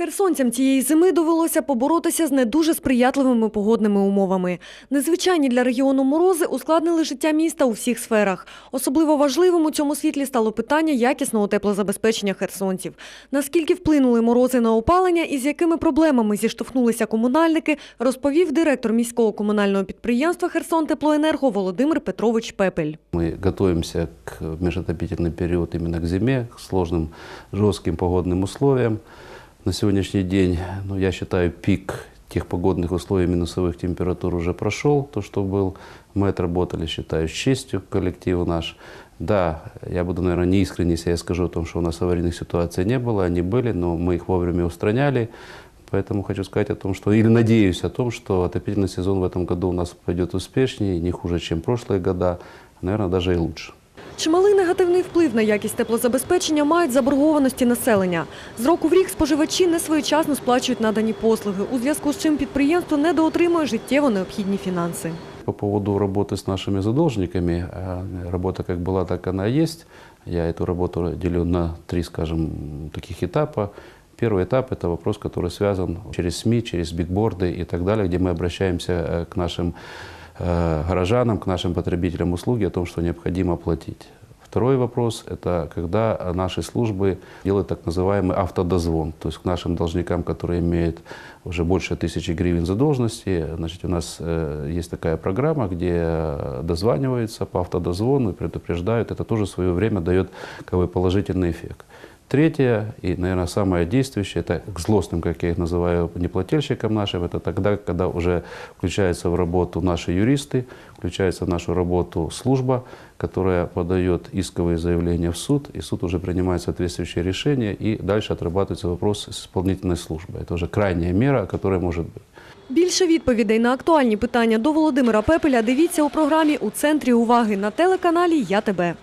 Херсонцям цієї зими довелося поборотися з не дуже сприятливими погодними умовами. Незвичайні для регіону морози ускладнили життя міста у всіх сферах. Особливо важливим у цьому світлі стало питання якісного теплозабезпечення херсонців. Наскільки вплинули морози на опалення і з якими проблемами зіштовхнулися комунальники, розповів директор міського комунального підприємства Херсон Теплоенерго Володимир Петрович Пепель. Мы готовимся к межотопительный период именно к зиме, к сложным, жестким погодным условиям. На сегодняшний день, ну, я считаю, пик тех погодных условий минусовых температур уже прошел. То, что был, мы отработали, считаю, с честью коллектив наш. Да, я буду, наверное, не искренне, если я скажу о том, что у нас аварийных ситуаций не было, они были, но мы их вовремя устраняли. Поэтому хочу сказать о том, что, или надеюсь о том, что отопительный сезон в этом году у нас пойдет успешнее, не хуже, чем прошлые года, наверное, даже и лучше. Чималий негативний вплив на якість теплозабезпечення мають заборгованості населення. З року в рік споживачі несвоєчасно сплачують надані послуги, у зв'язку з чим підприємство недоотримує життєво необхідні фінанси. По поводу работы с нашими задолжниками, э, работа как была, так она и есть. Я эту работу делю на три, скажем, таких этапа. Первый этап – это вопрос, который связан через СМИ, через бигборды и так далее, где мы обращаемся э, к нашим э, горожанам, к нашим потребителям услуги о том, что необходимо платить. Второй вопрос – это когда наши службы делают так называемый автодозвон, то есть к нашим должникам, которые имеют уже больше тысячи гривен задолженности. Значит, у нас э, есть такая программа, где э, дозваниваются по автодозвону и предупреждают. Это тоже в свое время дает как бы, положительный эффект. Третье и, наверное, самое действующее, это к злостным, как я их называю, неплательщикам нашим, это тогда, когда уже включаются в работу наши юристы, включается в нашу работу служба, которая подает исковые заявления в суд, и суд уже принимает соответствующее решение, и дальше отрабатывается вопрос с исполнительной службой. Это уже крайняя мера, которая может быть. Більше відповідей на актуальні питання до Володимира Пепеля дивіться у програмі «У центрі уваги» на телеканалі «Я тебе».